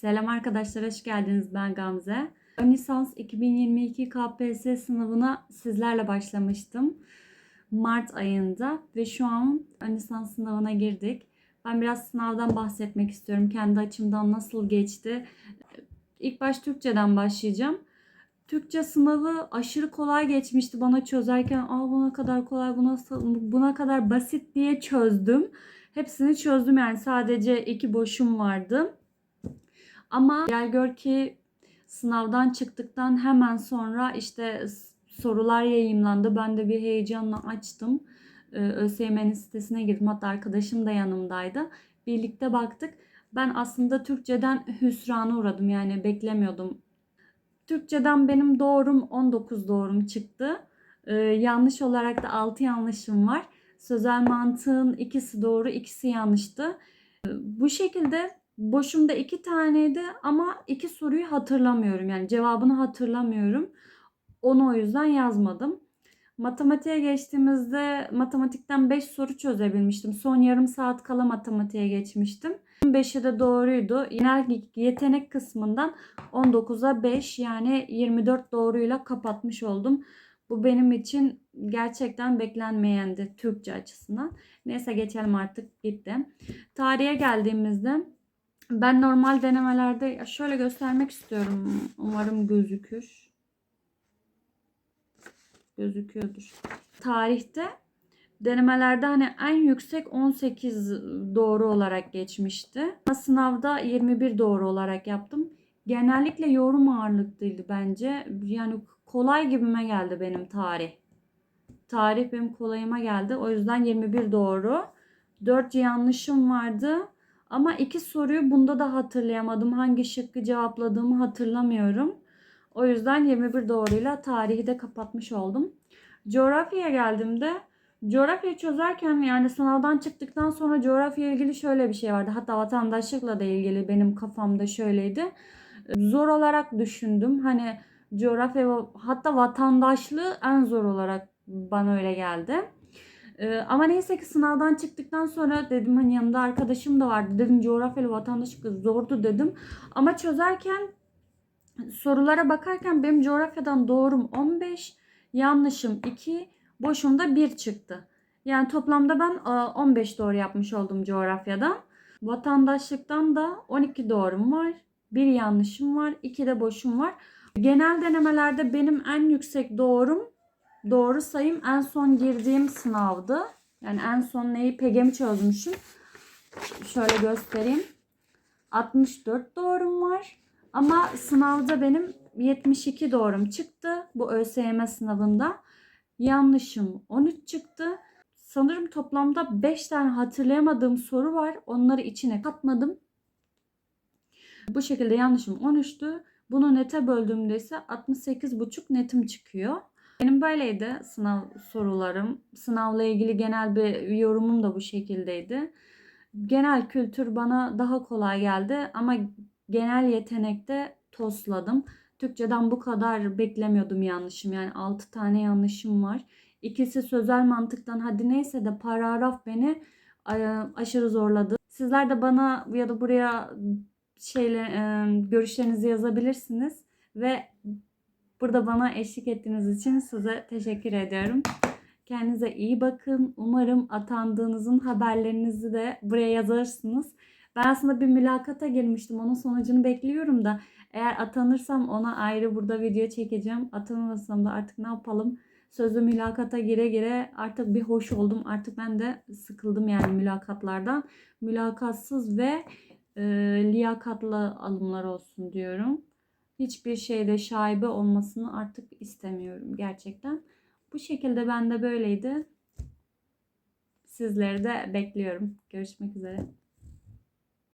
Selam arkadaşlar, hoş geldiniz. Ben Gamze. Ön lisans 2022 KPSS sınavına sizlerle başlamıştım. Mart ayında ve şu an ön lisans sınavına girdik. Ben biraz sınavdan bahsetmek istiyorum. Kendi açımdan nasıl geçti. İlk baş Türkçeden başlayacağım. Türkçe sınavı aşırı kolay geçmişti bana çözerken. Aa buna kadar kolay, buna, buna kadar basit diye çözdüm. Hepsini çözdüm yani sadece iki boşum vardı. Ama gel gör ki sınavdan çıktıktan hemen sonra işte sorular yayımlandı. Ben de bir heyecanla açtım. Ee, ÖSYM'nin sitesine girdim. Hatta arkadaşım da yanımdaydı. Birlikte baktık. Ben aslında Türkçeden hüsrana uğradım. Yani beklemiyordum. Türkçeden benim doğrum 19 doğrum çıktı. Ee, yanlış olarak da 6 yanlışım var. Sözel mantığın ikisi doğru, ikisi yanlıştı. Ee, bu şekilde boşumda iki taneydi ama iki soruyu hatırlamıyorum. Yani cevabını hatırlamıyorum. Onu o yüzden yazmadım. Matematiğe geçtiğimizde matematikten 5 soru çözebilmiştim. Son yarım saat kala matematiğe geçmiştim. 5'i de doğruydu. Genel yetenek kısmından 19'a 5 yani 24 doğruyla kapatmış oldum. Bu benim için gerçekten beklenmeyendi Türkçe açısından. Neyse geçelim artık gitti. Tarihe geldiğimizde ben normal denemelerde şöyle göstermek istiyorum. Umarım gözükür. Gözüküyordur. Tarihte denemelerde hani en yüksek 18 doğru olarak geçmişti. Sınavda 21 doğru olarak yaptım. Genellikle yorum ağırlıklıydı bence. Yani kolay gibime geldi benim tarih. Tarih benim kolayıma geldi. O yüzden 21 doğru. 4 yanlışım vardı. Ama iki soruyu bunda da hatırlayamadım. Hangi şıkkı cevapladığımı hatırlamıyorum. O yüzden 21 doğruyla tarihi de kapatmış oldum. Coğrafyaya geldiğimde coğrafyayı çözerken yani sınavdan çıktıktan sonra coğrafya ilgili şöyle bir şey vardı. Hatta vatandaşlıkla da ilgili benim kafamda şöyleydi. Zor olarak düşündüm. Hani coğrafya hatta vatandaşlığı en zor olarak bana öyle geldi. Ee, ama neyse ki sınavdan çıktıktan sonra dedim hani yanımda arkadaşım da vardı. Dedim coğrafyalı vatandaşlık zordu dedim. Ama çözerken sorulara bakarken benim coğrafyadan doğrum 15, yanlışım 2, boşumda 1 çıktı. Yani toplamda ben 15 doğru yapmış oldum coğrafyadan. Vatandaşlıktan da 12 doğrum var. Bir yanlışım var. 2 de boşum var. Genel denemelerde benim en yüksek doğrum doğru sayım en son girdiğim sınavdı. Yani en son neyi PGM'i çözmüşüm. Şöyle göstereyim. 64 doğrum var. Ama sınavda benim 72 doğrum çıktı. Bu ÖSYM sınavında. Yanlışım 13 çıktı. Sanırım toplamda 5 tane hatırlayamadığım soru var. Onları içine katmadım. Bu şekilde yanlışım 13'tü. Bunu nete böldüğümde ise 68,5 netim çıkıyor. Benim böyleydi sınav sorularım. Sınavla ilgili genel bir yorumum da bu şekildeydi. Genel kültür bana daha kolay geldi ama genel yetenekte tosladım. Türkçeden bu kadar beklemiyordum yanlışım. Yani 6 tane yanlışım var. İkisi sözel mantıktan hadi neyse de paragraf beni aşırı zorladı. Sizler de bana ya da buraya şeyle görüşlerinizi yazabilirsiniz ve Burada bana eşlik ettiğiniz için size teşekkür ediyorum. Kendinize iyi bakın. Umarım atandığınızın haberlerinizi de buraya yazarsınız. Ben aslında bir mülakata girmiştim. Onun sonucunu bekliyorum da eğer atanırsam ona ayrı burada video çekeceğim. Atanırsam da artık ne yapalım? Sözlü mülakata gire gire artık bir hoş oldum. Artık ben de sıkıldım yani mülakatlardan. Mülakatsız ve e, liyakatlı alımlar olsun diyorum hiçbir şeyde şaibe olmasını artık istemiyorum gerçekten. Bu şekilde ben de böyleydi. Sizleri de bekliyorum. Görüşmek üzere.